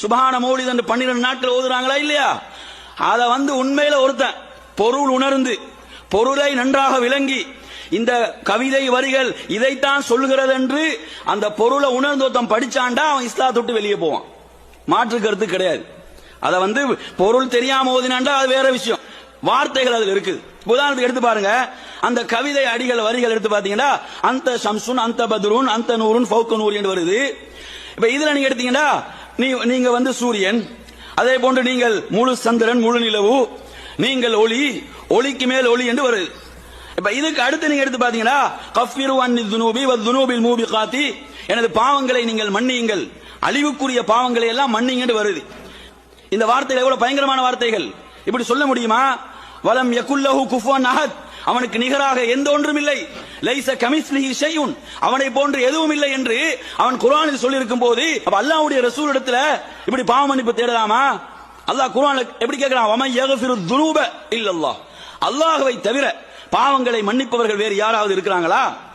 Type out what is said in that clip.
சுபான மௌலித் என்று பன்னிரண்டு நாட்கள் ஓதுறாங்களா இல்லையா? அத வந்து உண்மையில ஒருத்தன் பொருள் உணர்ந்து பொருளை நன்றாக விளங்கி இந்த கவிதை வரிகள் இதைத்தான் சொல்லுகிறது என்று அந்த பொருளை உணர்ந்து ஒருத்தன் படிச்சாண்டா அவன் இஸ்லாத்தை விட்டு வெளியே போவான். மாற்று கருத்து கிடையாது. அத வந்து பொருள் தெரியாம ஓதினாண்டா அது வேற விஷயம். வார்த்தைகள் அதுல இருக்குது. உதாரணத்துக்கு எடுத்து பாருங்க. அந்த கவிதை அடிகள் வரிகள் எடுத்து பாத்தீங்கன்னா அந்த சம்சுன் அந்த பத்ருன் அந்த நூறுன் ஃபௌக்க நூறு என்று வருது. இப்ப இதுல நீங்க எடுத்தீங்கன்னா நீங்க வந்து சூரியன் அதே போன்று நீங்கள் முழு சந்திரன் முழு நிலவு நீங்கள் ஒளி ஒளிக்கு மேல் ஒளி என்று வருது இப்ப இதுக்கு அடுத்து நீங்க எடுத்து பாத்தீங்கன்னா கஃபிரு அன்னி துனூபி வ துனூபில் மூபி காத்தி எனது பாவங்களை நீங்கள் மன்னியுங்கள். அழிவுக்குரிய பாவங்களை எல்லாம் மன்னிங்கன்னு வருது. இந்த வார்த்தைகள் எவ்வளவு பயங்கரமான வார்த்தைகள். இப்படி சொல்ல முடியுமா? வலம் யகுல்லஹு குஃபுவன் அஹத். அவனுக்கு நிகராக எந்த ஒன்றும் இல்லை. லைச கமிஸ்லிஹி ஷையுன். அவனை போன்று எதுவும் இல்லை என்று அவன் குர்ஆனில் சொல்லிருக்கும் போது அப்ப அல்லாஹ்வுடைய ரசூல் இடத்துல இப்படி பாவ மன்னிப்பு தேடலாமா? அல்லாஹ் குர்ஆன்ல எப்படி கேட்கிறான்? வமன் யகஃபிரு துனூப இல்லல்லாஹ். அல்லாஹ்வை தவிர பாவங்களை மன்னிப்பவர்கள் வேறு யாராவது இருக்கிறாங்களா?